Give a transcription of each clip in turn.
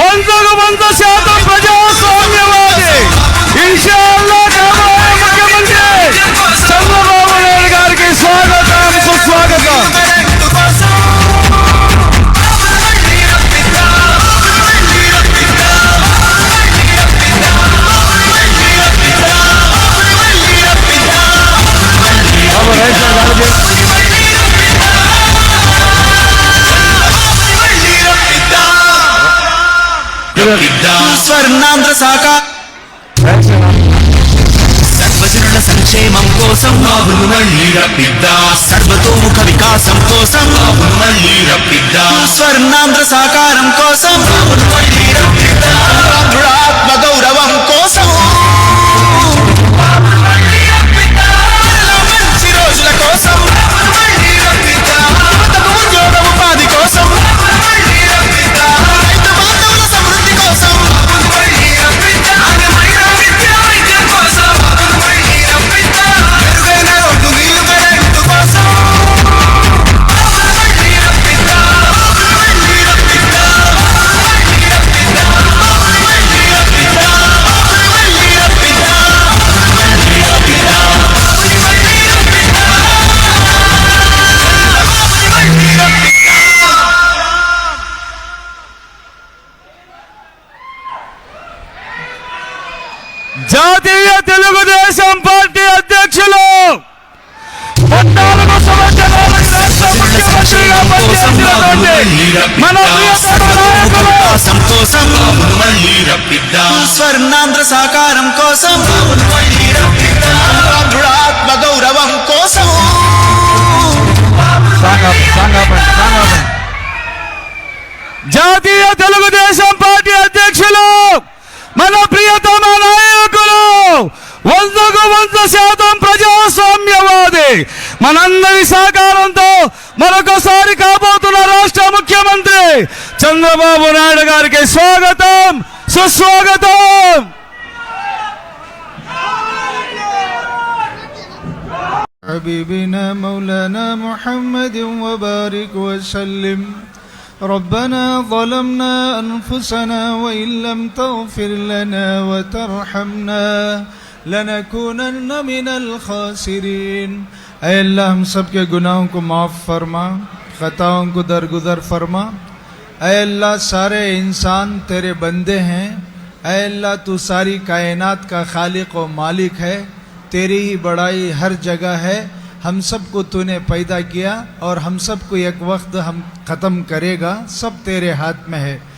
వందకు వంద శాతం ప్రజాస్వామ్యవాది. ఇన్షాల్లా స్వర్ణాంధ్ర అలాగే. సర్వజనుల సంక్షేమం కోసం బాబును మళ్ళీ రప్పిద్దా సర్వతోముఖ వికాసం కోసం బాబును మళ్ళీ రప్పిద్దా స్వర్ణాంధ్ర సాకారం కోసం బాబును పనిచేసినటువంటి స్వర్ణాంధ్ర సాకారం కోసం ఆంధ్రుడాత్మ గౌరవం కోసం జాతీయ తెలుగుదేశం పార్టీ అధ్యక్షులు మన ప్రియతమ నాయకులు వందకు వంద శాతం ప్రజాస్వామ్యవాది. మనందరి సహకారంతో మరొకసారి కాబోతున్న రాష్ట్ర చంద్రబాబు నాయుడు గారికి స్వాగతం సుస్వాగతం! حبيبنا مولانا محمد وبارك وسلم. ربنا ظلمنا أنفسنا وإن لم تغفر لنا وترحمنا لنكونن من الخاسرين. أي اللہ ہم سب کے گناہوں کو معاف فرما خطاؤں کو درگزر فرما. अल्लाह, सारे इंसान तेरे बंदे हैं। अल्लाह, तू सारी कायनात का खालिक व मालिक है। तेरी ही बड़ाई हर जगह है। हम सबको तूने पैदा किया और हम सबको एक वक्त हम ख़त्म करेगा। सब तेरे हाथ में है।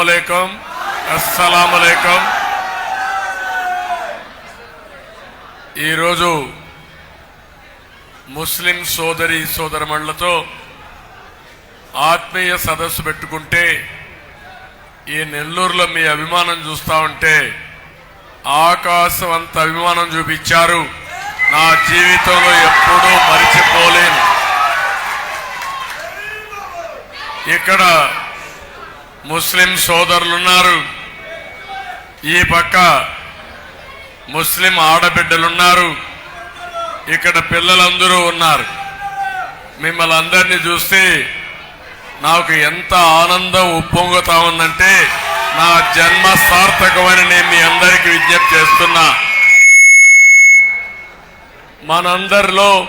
సలాములేకం అస్సలాములేకం ఈరోజు ముస్లిం సోదరి సోదరమణులతో ఆత్మీయ సదస్సు పెట్టుకుంటే ఈ నెల్లూరులో మీ అభిమానం చూస్తా ఉంటే ఆకాశం అంత అభిమానం చూపించారు. నా జీవితంలో ఎప్పుడూ మరిచిపోలేను. ఇక్కడ ముస్లిం సోదరులున్నారు. ఈ పక్క ముస్లిం ఆడబిడ్డలున్నారు. ఇక్కడ పిల్లలందరూ ఉన్నారు. మిమ్మల్ని అందరినీ చూస్తే నాకు ఎంత ఆనందం ఉప్పొంగుతా ఉందంటే నా జన్మ సార్థకమని నేను మీ అందరికీ విజ్ఞప్తి చేస్తున్నా. మనందరిలో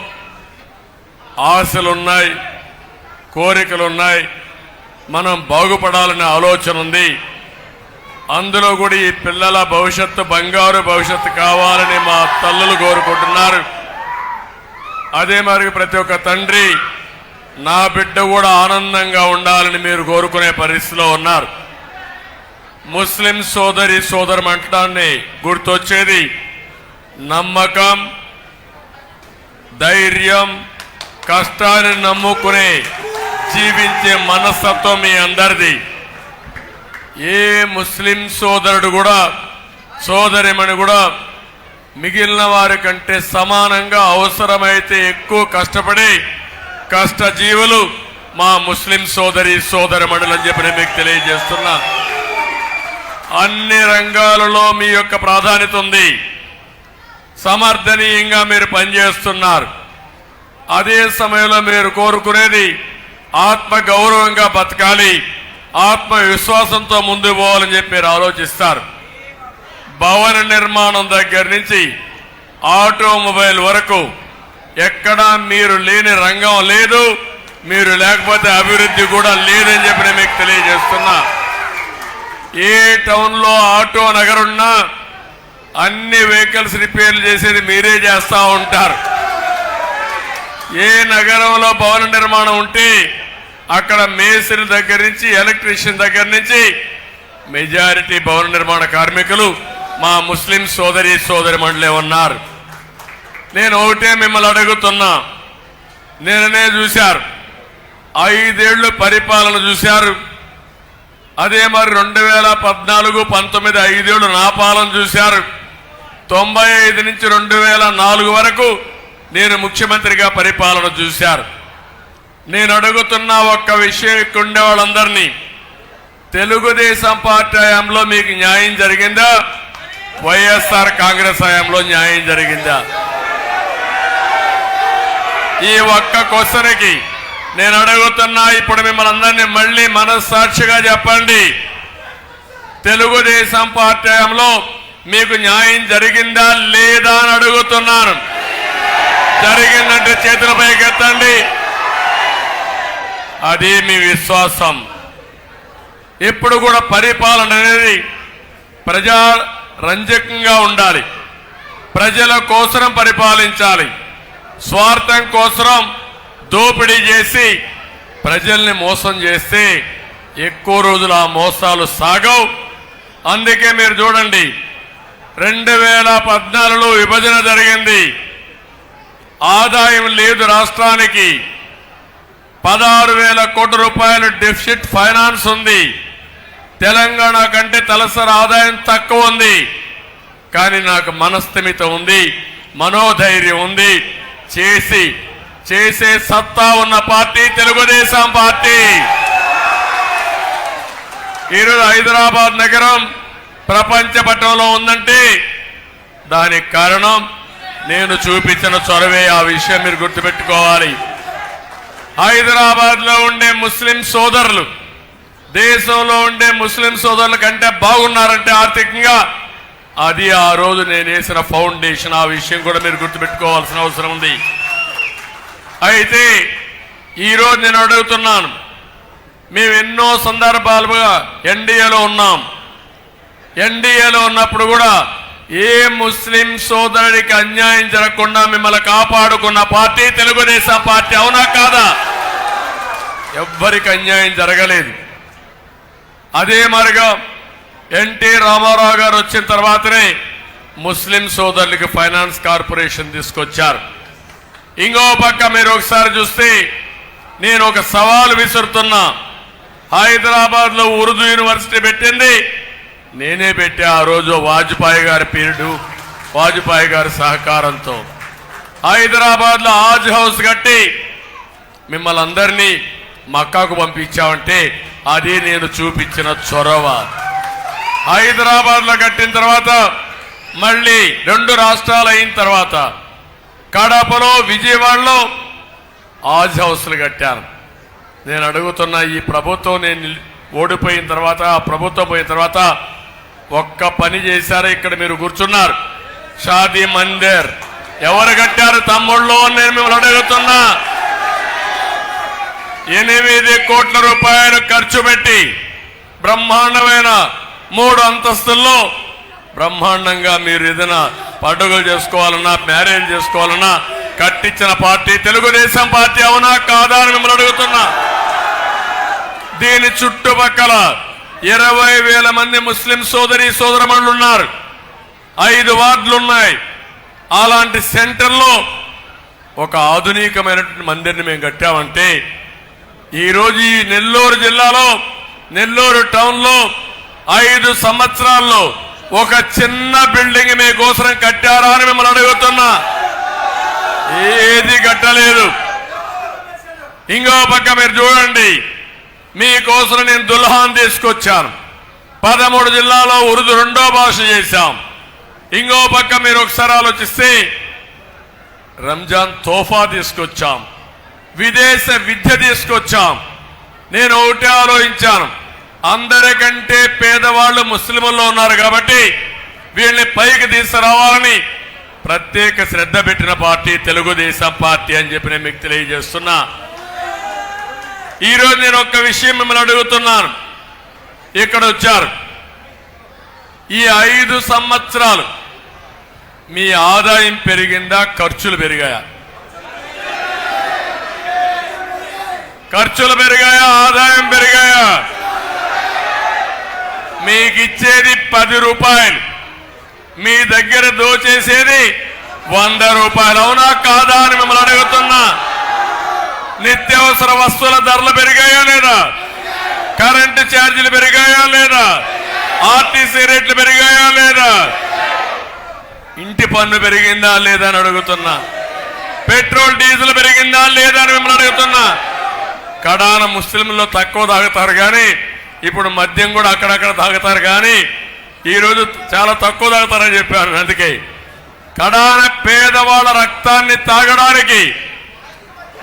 ఆశలున్నాయి కోరికలున్నాయి మనం బాగుపడాలనే ఆలోచన ఉంది. అందులో కూడా ఈ పిల్లల భవిష్యత్తు బంగారు భవిష్యత్తు కావాలని మా తల్లులు కోరుకుంటున్నారు. అదే మరి ప్రతి ఒక్క తండ్రి నా బిడ్డ కూడా ఆనందంగా ఉండాలని మీరు కోరుకునే పరిస్థితిలో ఉన్నారు. ముస్లిం సోదరి సోదరమంటాన్ని గుర్తొచ్చేది నమ్మకం ధైర్యం కష్టాన్ని నమ్ముకునే జీవించే మనస్తత్వం మీ అందరిది. ఏ ముస్లిం సోదరుడు కూడా సోదరిమణి కూడా మిగిలిన వారి కంటే సమానంగా అవసరమైతే ఎక్కువ కష్టపడి కష్టజీవులు మా ముస్లిం సోదరి సోదరిమణులు అని చెప్పి నేను మీకు తెలియజేస్తున్నా. అన్ని రంగాలలో మీ యొక్క ప్రాధాన్యత ఉంది. సమర్థనీయంగా మీరు పనిచేస్తున్నారు. అదే సమయంలో మీరు కోరుకునేది ఆత్మ గౌరవంగా బతకాలి. ఆత్మ విశ్వాసంతో ముందు పోవాలని చెప్పి మీరు ఆలోచిస్తారు. భవన నిర్మాణం దగ్గర నుంచి ఆటోమొబైల్ వరకు ఎక్కడా మీరు లేని రంగం లేదు. మీరు లేకపోతే అభివృద్ధి కూడా లేదని చెప్పి నేను మీకు తెలియజేస్తున్నా. ఏ టౌన్లో ఆటో నగరున్నా అన్ని వెహికల్స్ రిపేర్లు చేసేది మీరే చేస్తూ ఉంటారు. ఏ నగరంలో భవన నిర్మాణం ఉంటే అక్కడ మేస్త్రి దగ్గర నుంచి ఎలక్ట్రీషియన్ దగ్గర నుంచి మెజారిటీ భవన నిర్మాణ కార్మికులు మా ముస్లిం సోదరి సోదరి మండలే ఉన్నారు. నేను ఒకటే మిమ్మల్ని అడుగుతున్నా. నేననే చూశారు. ఐదేళ్ళు పరిపాలన చూశారు. అదే మరి రెండు వేల పద్నాలుగు పంతొమ్మిది ఐదేళ్ళు నా పాలన చూశారు. తొంభై ఐదు నుంచి రెండు వేల నాలుగు వరకు నేను ముఖ్యమంత్రిగా పరిపాలన చూశారు. నేను అడుగుతున్న ఒక్క విషయం ఇక్కడ ఉండే వాళ్ళందరినీ. తెలుగుదేశం పార్టీ హయాంలో మీకు న్యాయం జరిగిందా? వైఎస్ఆర్ కాంగ్రెస్ హయాంలో న్యాయం జరిగిందా? ఈ ఒక్క క్వశ్చన్కి నేను అడుగుతున్నా ఇప్పుడు మిమ్మల్ని అందరినీ మళ్ళీ మనస్సాక్షిగా చెప్పండి. తెలుగుదేశం పార్టీ హయాంలో మీకు న్యాయం జరిగిందా లేదా అని అడుగుతున్నాను. జరిగిందంటే చేతుల పైకెత్తండి అది మీ విశ్వాసం. ఇప్పుడు కూడా పరిపాలన అనేది ప్రజా రంజకంగా ఉండాలి. ప్రజల కోసం పరిపాలించాలి. స్వార్థం కోసం దోపిడీ చేసి ప్రజల్ని మోసం చేస్తే ఎక్కువ రోజులు ఆ మోసాలు సాగవు. అందుకే మీరు చూడండి రెండు వేల పద్నాలుగులో విభజన జరిగింది ఆదాయం లేదు రాష్ట్రానికి పదహారు వేల కోట్ల రూపాయల డెఫిసిట్ ఫైనాన్స్ ఉంది. తెలంగాణ కంటే తలసరి ఆదాయం తక్కువ ఉంది. కానీ నాకు మనస్థిమిత ఉంది మనోధైర్యం ఉంది. చేసి చేసే సత్తా ఉన్న పార్టీ తెలుగుదేశం పార్టీ. ఈరోజు హైదరాబాద్ నగరం ప్రపంచ పట్టణంలో ఉందంటే దానికి కారణం నేను చూపించిన చొరవే. ఆ విషయం మీరు గుర్తుపెట్టుకోవాలి. హైదరాబాద్లో ఉండే ముస్లిం సోదరులు దేశంలో ఉండే ముస్లిం సోదరుల కంటే బాగున్నారంటే ఆర్థికంగా అది ఆ రోజు నేను వేసిన ఫౌండేషన్. ఆ విషయం కూడా మీరు గుర్తుపెట్టుకోవాల్సిన అవసరం ఉంది. అయితే ఈరోజు నేను అడుగుతున్నాను మేము ఎన్నో సందర్భాలుగా ఎన్డీఏలో ఉన్నాం. ఎన్డీఏలో ఉన్నప్పుడు కూడా ఏ ముస్లిం సోదరుడికి అన్యాయం జరగకుండా మిమ్మల్ని కాపాడుకున్న పార్టీ తెలుగుదేశం పార్టీ అవునా కాదా? ఎవ్వరికి అన్యాయం జరగలేదు. అదే మార్గం ఎన్టీ రామారావు గారు వచ్చిన తర్వాతనే ముస్లిం సోదరులకి ఫైనాన్స్ కార్పొరేషన్ తీసుకొచ్చారు. ఇంకో పక్క మీరు ఒకసారి చూస్తే నేను ఒక సవాల్ విసురుతున్నా. హైదరాబాద్లో ఉర్దూ యూనివర్సిటీ పెట్టింది. నేనే పెట్టా ఆ రోజు వాజ్పేయి గారి పీరియడు వాజ్పేయి గారి సహకారంతో. హైదరాబాద్లో ఆజ్ హౌస్ కట్టి మిమ్మల్ని అందరినీ మక్కాకు పంపించామంటే అది నేను చూపించిన చొరవ. హైదరాబాద్లో కట్టిన తర్వాత మళ్ళీ రెండు రాష్ట్రాలు అయిన తర్వాత కడపలో విజయవాడలో ఆజ్ హౌస్లు కట్టాను. నేను అడుగుతున్న ఈ ప్రభుత్వం నేను ఓడిపోయిన తర్వాత ఆ ప్రభుత్వం పోయిన తర్వాత ఒక్క పని చేశారు ఇక్కడ మీరు కూర్చున్నారు. షాదీ మందిర్. ఎవరు కట్టారు తమ్ముళ్ళు నేను మిమ్మల్ని అడుగుతున్నా. ఎనిమిది కోట్ల రూపాయలు ఖర్చు పెట్టి బ్రహ్మాండమైన మూడు అంతస్తుల్లో బ్రహ్మాండంగా మీరు ఏదైనా పండుగలు చేసుకోవాలన్నా మ్యారేజ్ చేసుకోవాలన్నా కట్టించిన పార్టీ తెలుగుదేశం పార్టీ అవునా కాదా అని మిమ్మల్ని అడుగుతున్నా. దీని చుట్టుపక్కల ఇరవై వేల మంది ముస్లిం సోదరి సోదరమణులు ఉన్నారు. ఐదు వార్డులు ఉన్నాయి. అలాంటి సెంటర్లో ఒక ఆధునికమైనటువంటి మందిర్ని మేము కట్టామంటే ఈరోజు ఈ నెల్లూరు జిల్లాలో నెల్లూరు టౌన్లో ఐదు సంవత్సరాల్లో ఒక చిన్న బిల్డింగ్ మీకోసం కట్టారా అని మిమ్మల్ని అడుగుతున్నా. ఏది కట్టలేదు. ఇంకో పక్క మీరు చూడండి. మీకోసం నేను దుల్హాన్ తీసుకొచ్చాను. పదమూడు జిల్లాలో ఉరుదు రెండో భాష చేశాం. ఇంకో పక్క మీరు ఒకసారి ఆలోచిస్తే రంజాన్ తోఫా తీసుకొచ్చాం. విదేశ విద్య తీసుకొచ్చాం. నేను ఒకటే ఆలోచించాను. అందరికంటే పేదవాళ్ళు ముస్లింల్లో ఉన్నారు కాబట్టి వీళ్ళని పైకి తీసుకురావాలని ప్రత్యేక శ్రద్ధ పెట్టిన పార్టీ తెలుగుదేశం పార్టీ అని చెప్పి నేను మీకు తెలియజేస్తున్నా. ఈరోజు నేను ఒక్క విషయం మిమ్మల్ని అడుగుతున్నాను. ఇక్కడ వచ్చారు. ఈ ఐదు సంవత్సరాలు మీ ఆదాయం పెరిగిందా ఖర్చులు పెరిగాయా? ఖర్చులు పెరిగాయా? ఆదాయం పెరిగాయా? మీకు ఇచ్చేది పది రూపాయలు. మీ దగ్గర దోచేసేది వంద రూపాయలు. అవునా కాదా అని మిమ్మల్ని అడుగుతున్నా. నిత్యావసర వస్తువుల ధరలు పెరిగాయా లేదా? కరెంటు ఛార్జీలు పెరిగాయా లేదా? ఆర్టీసీ రేట్లు పెరిగాయా లేదా? ఇంటి పన్ను పెరిగిందా లేదా అని అడుగుతున్నా. పెట్రోల్ డీజిల్ పెరిగిందా లేదా అని మిమ్మల్ని అడుగుతున్నా. కడాన ముస్లింలు తక్కువ తాగుతారు కానీ ఇప్పుడు మద్యం కూడా అక్కడక్కడ తాగుతారు కానీ ఈరోజు చాలా తక్కువ తాగుతారని చెప్పారు అందుకే. కడాన పేదవాళ్ళ రక్తాన్ని తాగడానికి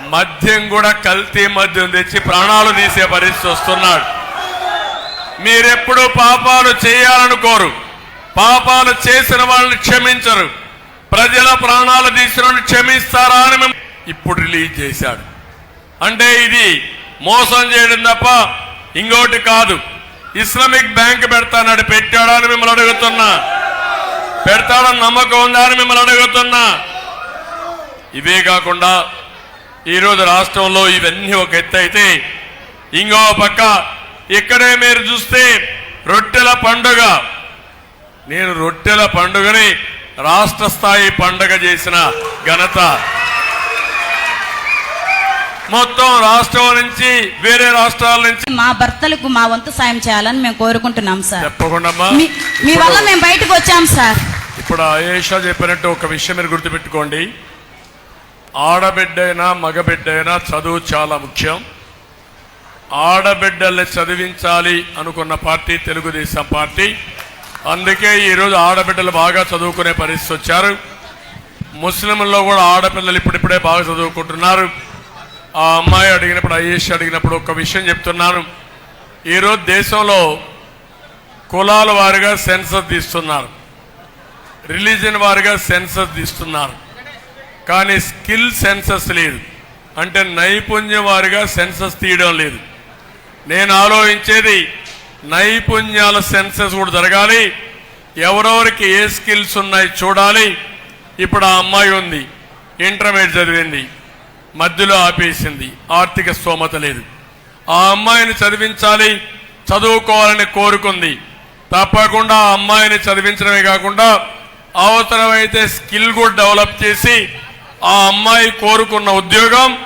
మద్యం కూడా కల్తీ మద్యం తెచ్చి ప్రాణాలు తీసే పరిస్థితి వస్తున్నాడు. మీరెప్పుడు పాపాలు చేయాలనుకోరు. పాపాలు చేసిన వాళ్ళని క్షమించరు. ప్రజల ప్రాణాలు తీసిన వాళ్ళని క్షమిస్తారా అని మేము ఇప్పుడు రిలీజ్ చేశాడు. అంటే ఇది మోసం చేయడం తప్ప ఇంకోటి కాదు. ఇస్లామిక్ బ్యాంక్ పెడతానని పెట్టాడా అని మిమ్మల్ని అడుగుతున్నా. పెడతాడని నమ్మకం ఉందా అని మిమ్మల్ని అడుగుతున్నా. ఇవే కాకుండా ఈరోజు రాష్ట్రంలో ఇవన్నీ ఒక ఎత్తు అయితే ఇంకో పక్క ఇక్కడే మీరు చూస్తే రొట్టెల పండుగ. నేను రొట్టెల పండుగని రాష్ట్ర స్థాయి పండుగ చేసిన ఘనత. మొత్తం రాష్ట్రం నుంచి వేరే రాష్ట్రాల నుంచి. మా భర్తలకు మా వంతు సాయం చేయాలని మేము కోరుకుంటున్నాం సార్. తప్పకుండా మీ- వల్ల మేము బయటకు వచ్చాం సార్. ఇప్పుడు ఆయేషా చెప్పినట్టు ఒక విషయం మీరు గుర్తుపెట్టుకోండి. ఆడబిడ్డైనా మగబిడ్డైనా చదువు చాలా ముఖ్యం. ఆడబిడ్డల్ని చదివించాలి అనుకున్న పార్టీ తెలుగుదేశం పార్టీ. అందుకే ఈరోజు ఆడబిడ్డలు బాగా చదువుకునే పరిస్థితి వచ్చారు. ముస్లింల్లో కూడా ఆడపిల్లలు ఇప్పుడిప్పుడే బాగా చదువుకుంటున్నారు. ఆ అమ్మాయి అడిగినప్పుడు ఐఏఎస్ అడిగినప్పుడు ఒక విషయం చెప్తున్నాను ఈరోజు దేశంలో కులాల వారిగా సెన్సస్ తీస్తున్నారు. రిలీజన్ వారిగా సెన్సస్ తీస్తున్నారు. కానీ స్కిల్ సెన్సస్ లేదు. అంటే నైపుణ్యం వారిగా సెన్సస్ తీయడం లేదు. నేను ఆలోచించేది నైపుణ్యాల సెన్సస్ కూడా జరగాలి. ఎవరెవరికి ఏ స్కిల్స్ ఉన్నాయి చూడాలి. ఇప్పుడు ఆ అమ్మాయి ఉంది. ఇంటర్మీడియట్ చదివింది. మధ్యలో ఆపేసింది. ఆర్థిక స్తోమత లేదు. ఆ అమ్మాయిని చదివించాలి చదువుకోవాలని కోరుకుంది. తప్పకుండా ఆ అమ్మాయిని చదివించడమే కాకుండా అవసరమైతే స్కిల్ కూడా డెవలప్ చేసి ఆ అమ్మాయి కోరుకున్న ఉద్యోగం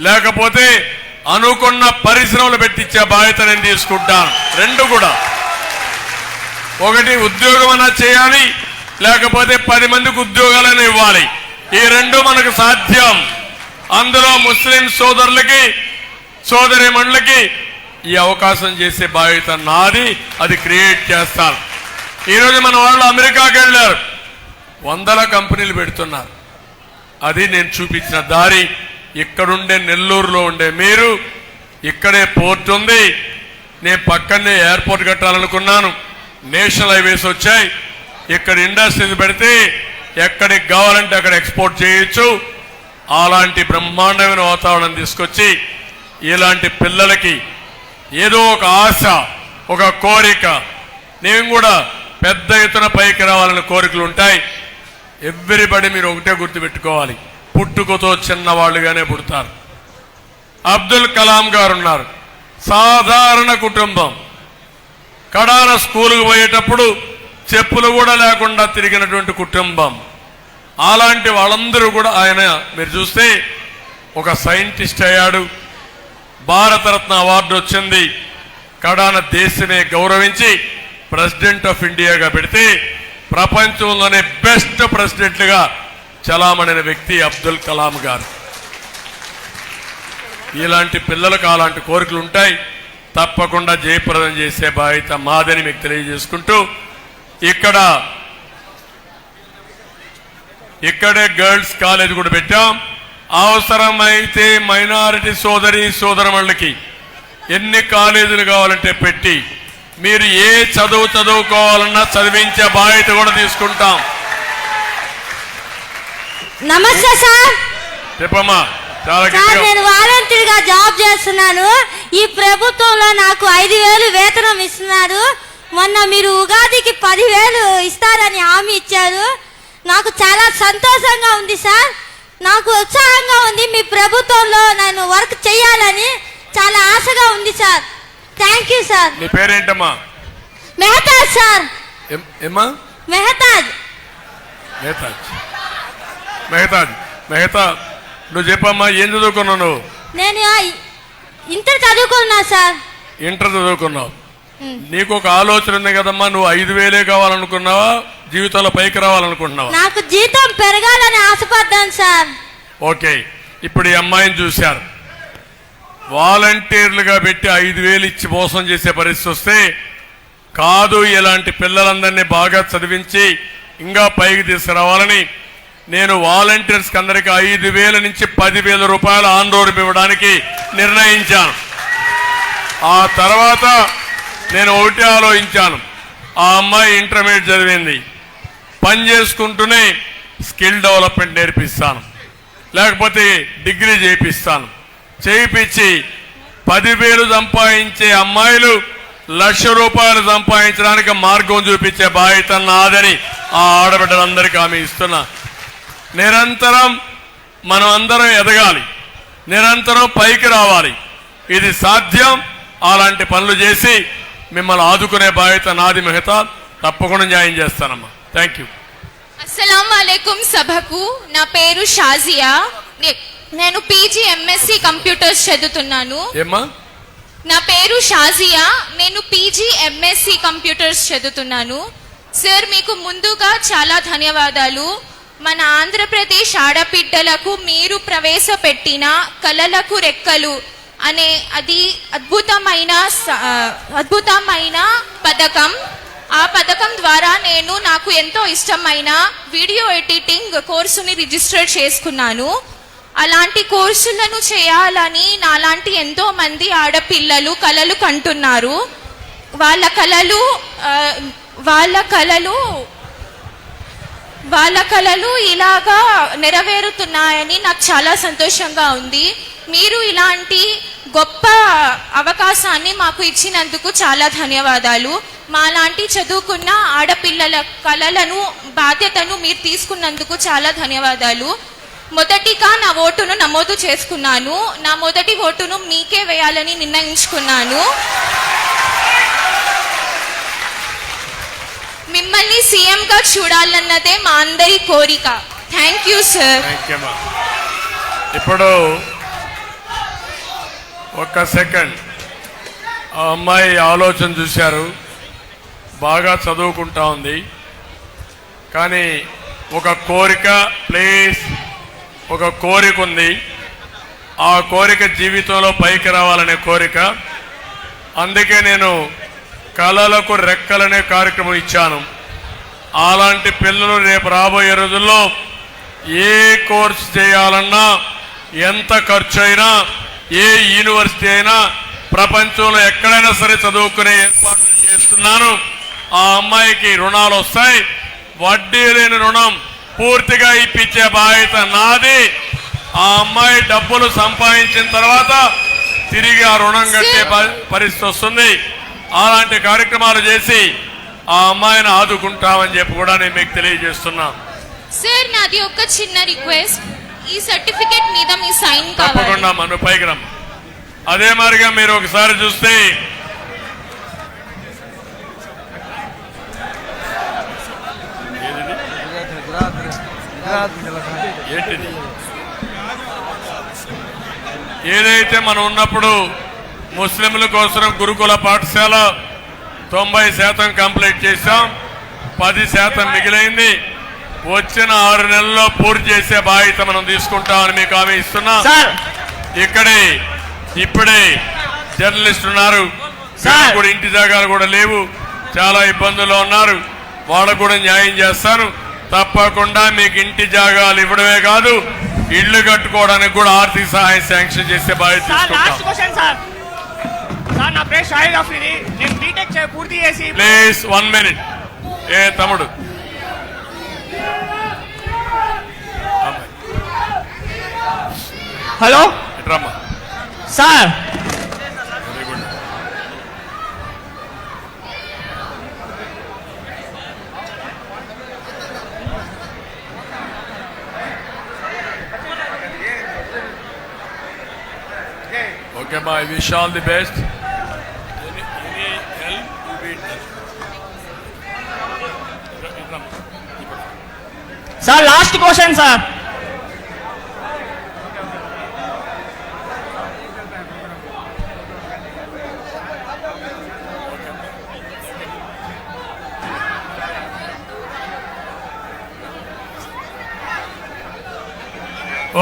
లేకపోతే అనుకున్న పరిశ్రమలు పెట్టించే బాధ్యత నేను తీసుకుంటాను రెండు కూడా. ఒకటి ఉద్యోగం అన్నా చేయాలి లేకపోతే పది మందికి ఉద్యోగాలను ఇవ్వాలి. ఈ రెండు మనకు సాధ్యం. అందులో ముస్లిం సోదరులకి సోదరి ఈ అవకాశం చేసే బాధ్యత నాది అది క్రియేట్ చేస్తాను. ఈరోజు మన వాళ్ళు అమెరికాకి వెళ్ళారు. వందల కంపెనీలు పెడుతున్నారు. అది నేను చూపించిన దారి. ఇక్కడుండే నెల్లూరులో ఉండే మీరు ఇక్కడే పోర్ట్ ఉంది. నేను పక్కనే ఎయిర్పోర్ట్ కట్టాలనుకున్నాను. నేషనల్ హైవేస్ వచ్చాయి. ఇక్కడ ఇండస్ట్రీస్ పెడితే ఎక్కడికి కావాలంటే అక్కడ ఎక్స్పోర్ట్ చేయొచ్చు. అలాంటి బ్రహ్మాండమైన వాతావరణం తీసుకొచ్చి ఇలాంటి పిల్లలకి ఏదో ఒక ఆశ ఒక కోరిక. నేను కూడా పెద్ద ఎత్తున పైకి రావాలని కోరికలు ఉంటాయి. ఎవ్రీబడి మీరు ఒకటే గుర్తుపెట్టుకోవాలి. పుట్టుకతో చిన్నవాళ్ళుగానే పుడతారు. అబ్దుల్ కలాం గారు ఉన్నారు సాధారణ కుటుంబం. కడాన స్కూలుకు పోయేటప్పుడు చెప్పులు కూడా లేకుండా తిరిగినటువంటి కుటుంబం. అలాంటి వాళ్ళందరూ కూడా ఆయన మీరు చూస్తే ఒక సైంటిస్ట్ అయ్యాడు. భారతరత్న అవార్డు వచ్చింది. కడాన దేశమే గౌరవించి ప్రెసిడెంట్ ఆఫ్ ఇండియాగా పెడితే ప్రపంచంలోనే బెస్ట్ ప్రెసిడెంట్గా చలామణిన వ్యక్తి అబ్దుల్ కలాం గారు. ఇలాంటి పిల్లలకు అలాంటి కోరికలు ఉంటాయి. తప్పకుండా జయప్రదం చేసే బాధ్యత మాదని మీకు తెలియజేసుకుంటూ ఇక్కడ ఇక్కడే గర్ల్స్ కాలేజ్ కూడా పెట్టాం. అవసరమైతే మైనారిటీ సోదరి సోదరమళ్ళకి ఎన్ని కాలేజీలు కావాలంటే పెట్టి మీరు ఏ చదువు చదువుకోవాలన్నా చదివించే బాధ్యత కూడా తీసుకుంటాం. నమస్తే సార్. చెప్పమ్మా సార్ నేను వాలంటీర్గా జాబ్ చేస్తున్నాను. ఈ ప్రభుత్వంలో నాకు ఐదు వేలు వేతనం ఇస్తున్నారు. మొన్న మీరు ఉగాదికి పదివేలు ఇస్తారని హామీ ఇచ్చారు. నాకు చాలా సంతోషంగా ఉంది సార్. నాకు ఉత్సాహంగా ఉంది మీ ప్రభుత్వంలో నేను వర్క్ చేయాలని చాలా ఆశగా ఉంది సార్. థ్యాంక్ యూ సార్ నీ పేరేంటమ్మా? మెహతాజ్ సార్. ఏమ్మా? మెహతాజ్. మెహతాజ్. మెహతాజ్ మెహతా నువ్వు చెప్పమ్మా ఏం చదువుకున్నావు నువ్వు? నేను ఇంటర్ చదువుకున్నా సార్. ఇంటర్ చదువుకున్నావు. నీకు ఒక ఆలోచన ఉంది కదమ్మా నువ్వు ఐదు వేలే కావాలనుకున్నావా? జీవితంలో పైకి రావాలనుకుంటున్నావా? నాకు జీతం పెరగాలని ఆశపడ్డాను సార్. ఓకే ఇప్పుడు ఈ అమ్మాయిని చూశారు. వాలంటీర్లుగా పెట్టి ఐదు వేలు ఇచ్చి మోసం చేసే పరిస్థితి వస్తే కాదు ఇలాంటి పిల్లలందరినీ బాగా చదివించి ఇంకా పైకి తీసుకురావాలని నేను వాలంటీర్స్కి అందరికీ ఐదు వేల నుంచి పదివేల రూపాయలు ఆన్ రోడ్ ఇవ్వడానికి నిర్ణయించాను. ఆ తర్వాత నేను ఒకటి ఆలోచించాను ఆ అమ్మాయి ఇంటర్మీడియట్ చదివింది. పని చేసుకుంటూనే స్కిల్ డెవలప్మెంట్ నేర్పిస్తాను. లేకపోతే డిగ్రీ చేయిస్తాను చేయించి పదివేలు సంపాదించే అమ్మాయిలు లక్ష రూపాయలు సంపాదించడానికి మార్గం చూపించే బాధ్యత నాదని ఆ ఆడబిడ్డలందరికీ ఆమె ఇస్తున్నా. నిరంతరం మనం అందరం ఎదగాలి. నిరంతరం పైకి రావాలి. ఇది సాధ్యం. అలాంటి పనులు చేసి మిమ్మల్ని ఆదుకునే బాధ్యత నాది మిగతా. తప్పకుండా న్యాయం చేస్తానమ్మా. థ్యాంక్ యూ అస్సలం సభకు నా పేరు షాజియా. నేను పీజీ ఎంఎస్సి కంప్యూటర్స్ చదువుతున్నాను. ఏమ్మా? నా పేరు షాజియా. నేను పీజీ ఎంఎస్సి కంప్యూటర్స్ చదువుతున్నాను. సార్ మీకు ముందుగా చాలా ధన్యవాదాలు. మన ఆంధ్రప్రదేశ్ ఆడపిడ్డలకు మీరు ప్రవేశపెట్టిన కలలకు రెక్కలు అనే అది అద్భుతమైన అద్భుతమైన పథకం. ఆ పథకం ద్వారా నేను నాకు ఎంతో ఇష్టమైన వీడియో ఎడిటింగ్ కోర్సుని రిజిస్టర్ చేసుకున్నాను. అలాంటి కోర్సులను చేయాలని నాలాంటి ఎంతో మంది ఆడపిల్లలు కలలు కంటున్నారు. వాళ్ళ కలలు వాళ్ళ కలలు వాళ్ళ కలలు ఇలాగా నెరవేరుతున్నాయని నాకు చాలా సంతోషంగా ఉంది. మీరు ఇలాంటి గొప్ప అవకాశాన్ని మాకు ఇచ్చినందుకు చాలా ధన్యవాదాలు. మాలాంటి చదువుకున్న ఆడపిల్లల కళలను బాధ్యతను మీరు తీసుకున్నందుకు చాలా ధన్యవాదాలు. మొదటిగా నా ఓటును నమోదు చేసుకున్నాను. నా మొదటి ఓటును మీకే వేయాలని నిర్ణయించుకున్నాను. మిమ్మల్ని సీఎంగా చూడాలన్నదే మా అందరి కోరిక. Thank you sir. ఇప్పుడు ఒక్క సెకండ్. ఆ అమ్మాయి ఆలోచన చూశారు. బాగా చదువుకుంటా ఉంది. కానీ ఒక కోరిక ప్లీజ్. ఒక కోరిక ఉంది. ఆ కోరిక జీవితంలో పైకి రావాలనే కోరిక. అందుకే నేను కళలకు రెక్కలనే కార్యక్రమం ఇచ్చాను. అలాంటి పిల్లలు రేపు రాబోయే రోజుల్లో ఏ కోర్స్ చేయాలన్నా ఎంత ఖర్చు అయినా ఏ యూనివర్సిటీ అయినా ప్రపంచంలో ఎక్కడైనా సరే చదువుకునే ఏర్పాట్లు చేస్తున్నాను. ఆ అమ్మాయికి రుణాలు వస్తాయి. వడ్డీ లేని రుణం పూర్తిగా ఇప్పించే బాధ్యత నాది. ఆ అమ్మాయి డబ్బులు సంపాదించిన తర్వాత తిరిగి ఆ రుణం కట్టే పరిస్థితి వస్తుంది. అలాంటి కార్యక్రమాలు చేసి ఆ అమ్మాయిని ఆదుకుంటామని చెప్పి కూడా నేను మీకు తెలియజేస్తున్నా. సార్ నాది ఒక చిన్న రిక్వెస్ట్. ఈ సర్టిఫికేట్ మీద మీ సైన్ కావాలి. తప్పకుండా మన పైకి రమ్మ అదే మాదిరిగా మీరు ఒకసారి చూస్తే ఏంటిది? ఏదైతే మనం ఉన్నప్పుడు ముస్లింల కోసం గురుకుల పాఠశాల తొంభై శాతం కంప్లీట్ చేశాం పది శాతం మిగిలైంది. వచ్చిన ఆరు నెలల్లో పూర్తి చేసే బాధ్యత మనం తీసుకుంటామని మీకు హామీ ఇస్తున్నా. ఇక్కడే ఇప్పుడే జర్నలిస్ట్ ఉన్నారు. కూడా ఇంటి జాగాలు కూడా లేవు. చాలా ఇబ్బందుల్లో ఉన్నారు. వాళ్ళకు కూడా న్యాయం చేస్తాను తప్పకుండా మీకు ఇంటి జాగాలు ఇవ్వడమే కాదు ఇళ్ళు కట్టుకోవడానికి కూడా ఆర్థిక సహాయం శాంక్షన్ చేసే బాధ్యత ప్లీజ్ వన్ మినిట్ ఏ తమ్ముడు? Hello? Sir! Very good okay మా I wish all the best. Sir last question sir.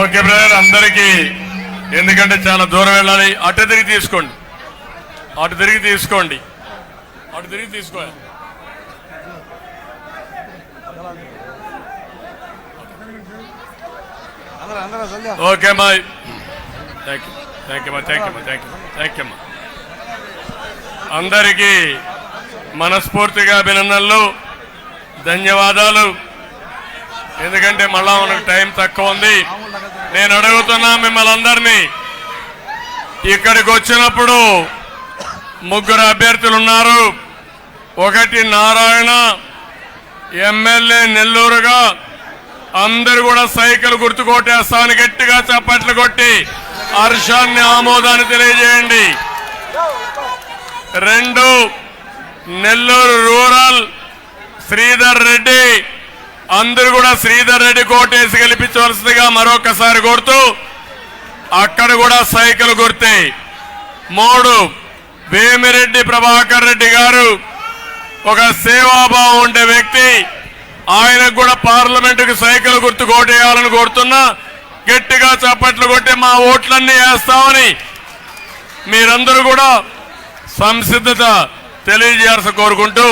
Okay brother అందరికీ. ఎందుకంటే చాలా దూరం వెళ్ళాలి. అటు తిరిగి తీసుకోండి. అటు తిరిగి తీసుకోండి. అటు తిరిగి తీసుకో ఓకే మా థ్యాంక్ యూ థ్యాంక్ యూ మా థ్యాంక్ యూ మా థ్యాంక్ యూ థ్యాంక్ యూ అమ్మా అందరికీ మనస్ఫూర్తిగా అభినందనలు ధన్యవాదాలు. ఎందుకంటే మళ్ళా మనకు టైం తక్కువ ఉంది. నేను అడుగుతున్నా మిమ్మల్ని అందరినీ. ఇక్కడికి వచ్చినప్పుడు ముగ్గురు అభ్యర్థులు ఉన్నారు. ఒకటి నారాయణ ఎమ్మెల్యే నెల్లూరుగా అందరు కూడా సైకిల్ గుర్తు కొట్టేస్తామని గట్టిగా చప్పట్లు కొట్టి హర్షాన్ని ఆమోదాన్ని తెలియజేయండి. రెండు నెల్లూరు రూరల్ శ్రీధర్ రెడ్డి అందరూ కూడా శ్రీధర్ రెడ్డి కోటేసి గెలిపించవలసిందిగా మరొకసారి కోరుతూ అక్కడ కూడా సైకిల్ గుర్తే మూడు వేమిరెడ్డి ప్రభాకర్ రెడ్డి గారు ఒక సేవాభావం ఉండే వ్యక్తి. ఆయనకు కూడా పార్లమెంటుకు సైకిల్ గుర్తు కోటేయాలని కోరుతున్నా. గట్టిగా చప్పట్లు కొట్టి మా ఓట్లన్నీ వేస్తామని మీరందరూ కూడా సంసిద్ధత తెలియజేయాల్సి కోరుకుంటూ